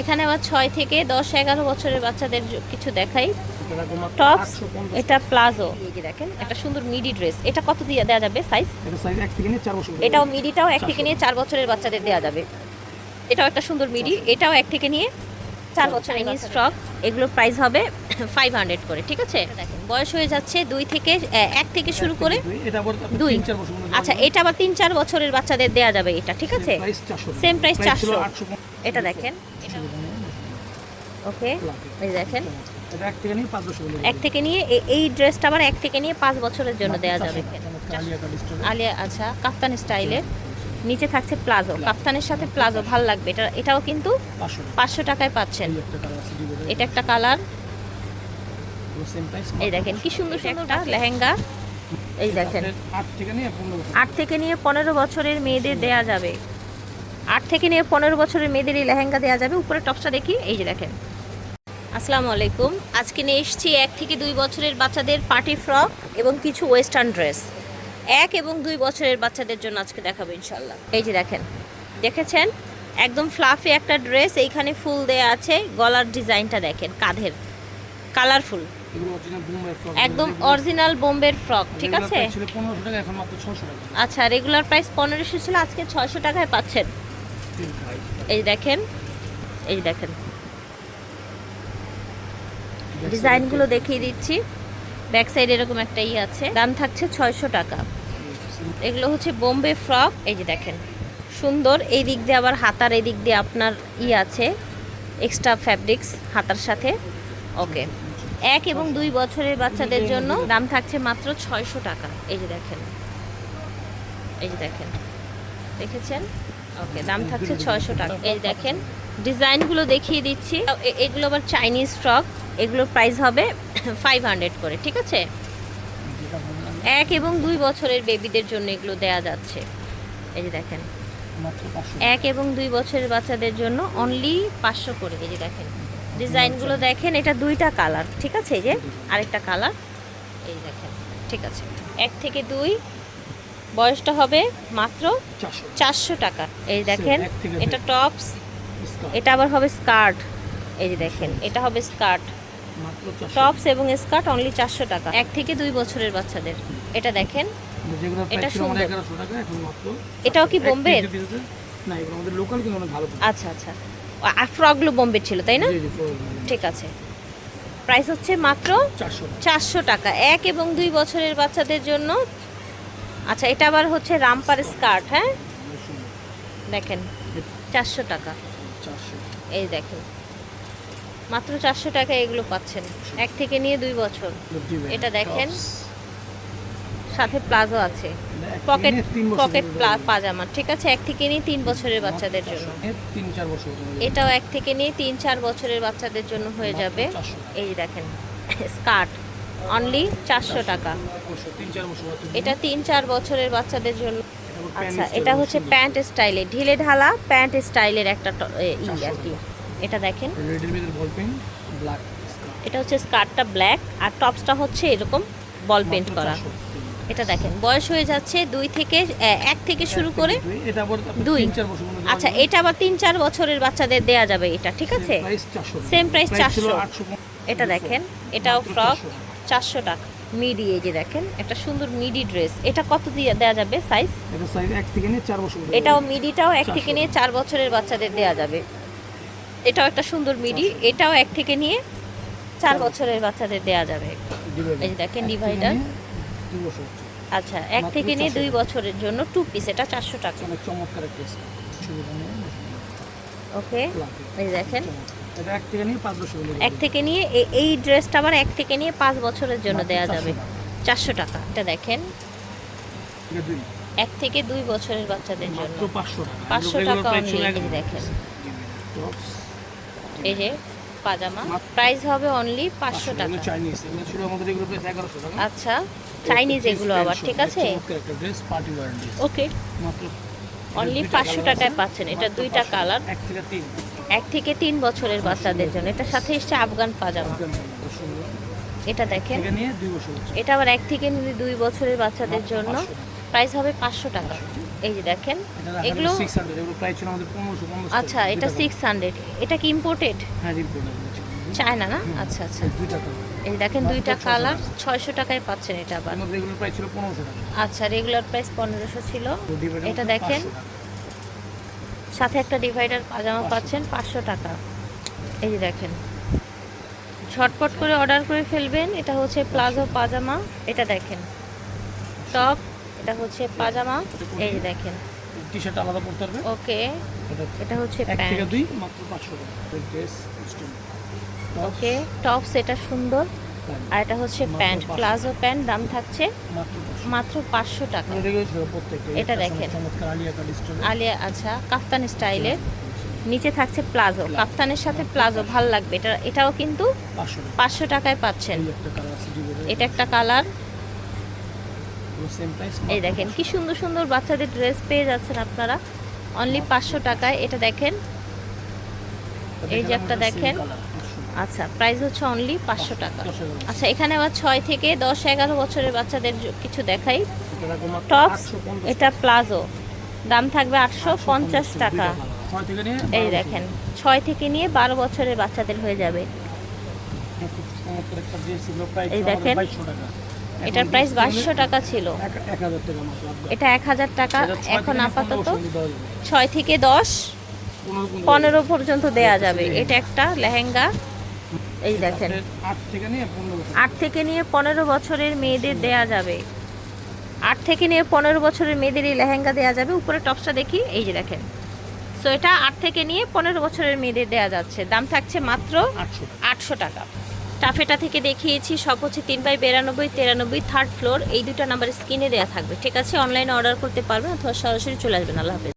এখানে আবার ছয় থেকে দশ এগারো বছরের বাচ্চাদের কিছু দেখাই। টপস এটা প্লাজো দেখেন একটা সুন্দর মিডি ড্রেস এটা কত দিয়ে দেওয়া যাবে সাইজ এটাও মিডিটাও এক থেকে নিয়ে চার বছরের বাচ্চাদের দেওয়া যাবে। এটাও একটা সুন্দর মিডি এটাও এক থেকে নিয়ে চার বছরের চাইনিজ ফ্রক এগুলোর প্রাইস হবে ফাইভ হান্ড্রেড করে ঠিক আছে? বয়স হয়ে যাচ্ছে দুই থেকে এক থেকে শুরু করে দুই আচ্ছা এটা আবার তিন চার বছরের বাচ্চাদের দেওয়া যাবে এটা ঠিক আছে? সেম প্রাইস 400 Same price 400 850 এটা দেখেন। ওকে এই দেখেন। এক থেকে নিয়ে এই ড্রেসটা আবার এক থেকে নিয়ে পাঁচ বছরের জন্য দেওয়া যাবে। আলিয়া আলিয়া আচ্ছা কাফতান স্টাইলের নিচে থাকছে প্লাজো কাপ্তানের সাথে প্লাজো ভালো লাগবে। এটা এটাও কিন্তু পাঁচশো টাকায় পাচ্ছেন। এটা একটা কালার। এই দেখেন কি সুন্দর একটা লেহেঙ্গা। এই দেখেন আট থেকে নিয়ে 15 বছর আট থেকে নিয়ে পনেরো বছরের মেয়েদের দেয়া যাবে। আট থেকে নিয়ে পনেরো বছরের মেয়েদের এই লেহেঙ্গা দেওয়া যাবে। উপরে টপসটা দেখি এই যে দেখেন। আসসালামু আলাইকুম। আজকে নিয়ে এসেছি এক থেকে দুই বছরের বাচ্চাদের পার্টি ফ্রক এবং কিছু ওয়েস্টার্ন ড্রেস। এক এবং দুই বছরের বাচ্চাদের জন্য আজকে দেখাবো ইনশাল্লাহ এই যে দেখেন দেখেছেন? একদম ফ্লাফি একটা ড্রেস এইখানে ফুল দেয়া আছে গলার ডিজাইনটা দেখেন কাঁধের। কালারফুল একদম অরিজিনাল বোম্বের ফ্রক ঠিক আছে? ছিল 1500 টাকা এখন মাত্র 600 টাকা। আচ্ছা রেগুলার প্রাইস পনেরোশো ছিল আজকে ছয়শো টাকায় পাচ্ছেন। এই দেখেন এই দেখেন। ডিজাইনগুলো দেখিয়ে দিচ্ছি। ব্যাক সাইড এরকম একটা ই আছে। দাম থাকছে ছয়শো টাকা। এগুলো হচ্ছে বোম্বে ফ্রক। এই যে দেখেন, সুন্দর। এই দিক দিয়ে আবার হাতার এই দিক দিয়ে আপনার ই আছে এক্সট্রা ফ্যাব্রিক্স হাতার সাথে। ওকে এক এবং দুই বছরের বাচ্চাদের জন্য দাম থাকছে মাত্র ছয়শো টাকা। এই যে দেখেন, এই যে দেখেন, দেখেছেন? ওকে দাম থাকছে ছয়শো টাকা। এই দেখেন, ডিজাইনগুলো দেখিয়ে দিচ্ছি। এগুলো আবার চাইনিজ ফ্রক এগুলোর প্রাইস হবে ফাইভ হান্ড্রেড করে, ঠিক আছে? এক এবং দুই বছরের বেবিদের জন্য এগুলো দেয়া যাচ্ছে। এই যে দেখেন। এক এবং দুই বছরের বাচ্চাদের জন্য অনলি পাঁচশো করে এই যে দেখেন। ডিজাইনগুলো দেখেন এটা দুইটা কালার ঠিক আছে? এই যে আরেকটা কালার। এই দেখেন ঠিক আছে। এক থেকে দুই বয়সটা হবে মাত্র চারশো। টাকা। এই দেখেন এটা টপস এটা আবার হবে স্কার্ট এই যে দেখেন এটা হবে স্কার্ট মাত্র 400 টপস এবং স্কার্ট অনলি চারশো টাকা। এক থেকে দুই বছরের বাচ্চাদের। এটা দেখেন। এটা সুন্দর। 1100 টাকা এখন মাত্র এটাও কি ভালো আচ্ছা আচ্ছা। ফ্রকগুলো বোম্বের ছিল তাই না। ঠিক আছে। প্রাইস হচ্ছে মাত্র চারশো টাকা। এক এবং দুই বছরের বাচ্চাদের জন্য। আচ্ছা এটা আবার হচ্ছে রামপার স্কার্ট হ্যাঁ? দেখেন চারশো টাকা। 400 এই দেখেন। মাত্র চারশো টাকা এগুলো পাচ্ছেন। এক থেকে নিয়ে দুই বছর। এটা দেখেন। সাথে প্লাজো আছে। পকেট পকেট পাজামা ঠিক আছে? এক থেকে নিয়ে তিন বছরের বাচ্চাদের জন্য। বছর পর্যন্ত। এটাও এক থেকে নিয়ে তিন চার বছরের বাচ্চাদের জন্য হয়ে যাবে। এই দেখেন স্কার্ট অনলি চারশো টাকা। এটা তিন চার বছরের বাচ্চাদের জন্য। জন্য। আচ্ছা এটা হচ্ছে প্যান্ট স্টাইলে ঢিলে ঢালা প্যান্ট স্টাইলের একটা ই আর কি। এটা দেখেন। এটা হচ্ছে স্কার্টটা ব্ল্যাক আর টপসটা হচ্ছে এরকম বল পেন্ট করা। এটা দেখেন বয়স হয়ে যাচ্ছে দুই থেকে এক থেকে শুরু করে দুই। আচ্ছা এটা আবার তিন চার বছরের বাচ্চাদের দেয়া যাবে এটা ঠিক আছে? প্রাইস 400 Same price ছিল 400 800 এটা দেখেন এটাও ফ্রক চারশো টাকা। মিডি এই যে দেখেন একটা সুন্দর মিডি ড্রেস। এটা কত দিয়ে দেওয়া যাবে সাইজ এটা সাইজ এক থেকে নিয়ে চার বছর। এটাও মিডিটাও এক থেকে নিয়ে চার বছরের বাচ্চাদের দেওয়া যাবে। এটাও একটা সুন্দর মিডি এটাও এক থেকে নিয়ে চার বছরের বাচ্চাদের দেয়া যাবে। এই যে দেখেন হচ্ছে। আচ্ছা এক থেকে নিয়ে দুই বছরের জন্য টু পিস এটা চারশো টাকা। চমৎকার ওকে এই দেখেন। এক থেকে নিয়ে এই ড্রেসটা আবার এক থেকে নিয়ে পাঁচ বছরের জন্য দেয়া যাবে। টাকা। চারশো টাকা এটা দেখেন। এক থেকে দুই বছরের বাচ্চাদের জন্য। 500 টাকা। 500 Regular টাকা price ছিল only, এক- এই যে দেখেন। এই যে পাজামা প্রাইস হবে অনলি পাঁচশো টাকা এগুলো ছিল আমাদের এগুলো price 1100 টাকা। আচ্ছা চাইনিজ এগুলো আবার ঠিক আছে। ওকে অনলি পাঁচশো টাকায় পাচ্ছেন এটা দুইটা কালার এক থেকে তিন। বছরের বাচ্চাদের জন্য এটার সাথে এসছে আফগান পাজামা। এটা দেখেন। এটা আবার এক থেকে দুই বছরের বাচ্চাদের জন্য 500 টাকা। প্রাইস হবে পাঁচশো টাকা। এই যে দেখেন এগুলো আচ্ছা এটা সিক্স হান্ড্রেড এটা কি ইম্পোর্টেড হ্যাঁ চায়না না? আচ্ছা আচ্ছা। এই যে দেখেন দুইটা 600 কালার ছয়শো টাকায় পাচ্ছেন এটা আবার। আচ্ছা রেগুলার প্রাইস পনেরোশো ছিল। এটা দেখেন সাথে একটা ডিভাইডার পাজামা পাচ্ছেন পাঁচশো টাকা। এই যে দেখেন ঝটপট করে অর্ডার করে ফেলবেন। এটা হচ্ছে প্লাজো পাজামা। এটা দেখেন টপ এটা হচ্ছে পাজামা। এই যে দেখেন। টি শার্ট আলাদা পড়তে পারবে? ওকে। এটা হচ্ছে এক থেকে দুই মাত্র পাঁচশো টাকা। ড্রেস ওকে টপস এটা সুন্দর। আর এটা হচ্ছে প্যান্ট। প্লাজো প্যান্ট দাম থাকছে মাত্র পাঁচশো। টাকা। এটা প্রত্যেকটা। এটা দেখেন। আলিয়া আচ্ছা কাফতান স্টাইলের নিচে থাকছে প্লাজো। কাফতানের সাথে প্লাজো ভালো লাগবে। এটা এটাও কিন্তু পাঁচশো টাকা। পাঁচশো টাকায় পাচ্ছেন। এটা একটা কালার এই দেখেন কি সুন্দর সুন্দর বাচ্চাদের ড্রেস পেয়ে যাচ্ছেন আপনারা। অনলি পাঁচশো টাকায় এটা দেখেন। এই যে একটা দেখেন। আচ্ছা প্রাইস হচ্ছে অনলি পাঁচশো টাকা। আচ্ছা এখানে আবার ছয় থেকে দশ এগারো বছরের বাচ্চাদের কিছু দেখাই। টপস এটা প্লাজো দাম থাকবে আটশো পঞ্চাশ টাকা। এই দেখেন ছয় থেকে নিয়ে বারো বছরের বাচ্চাদের হয়ে যাবে। প্রাইস এই দেখেন। এটার প্রাইস বাইশশো টাকা ছিল। আপনার। এটা এক হাজার টাকা এখন আপাতত। ছয় থেকে দশ পনেরো পর্যন্ত দেয়া যাবে। এটা একটা লেহেঙ্গা। এই দেখেন। আট থেকে নিয়ে পনেরো বছরের মেয়েদের দেয়া যাবে। আট থেকে নিয়ে পনেরো বছরের মেয়েদের এই লেহেঙ্গা দেওয়া যাবে। উপরে টপসটা দেখি এই যে দেখেন। সো এটা আট থেকে নিয়ে পনেরো বছরের মেয়েদের দেওয়া যাচ্ছে। দাম থাকছে মাত্র আটশো টাকা। টাফেটা থেকে দেখিয়েছি, সব হচ্ছে তিন বাই বিরানব্বই, তিরানব্বই থার্ড ফ্লোর এই দুটো নাম্বার স্ক্রিনে দেওয়া থাকবে। ঠিক আছে অনলাইনে অর্ডার করতে পারবেন অথবা সরাসরি চলে আসবেন। আল্লাহ হাফেজ।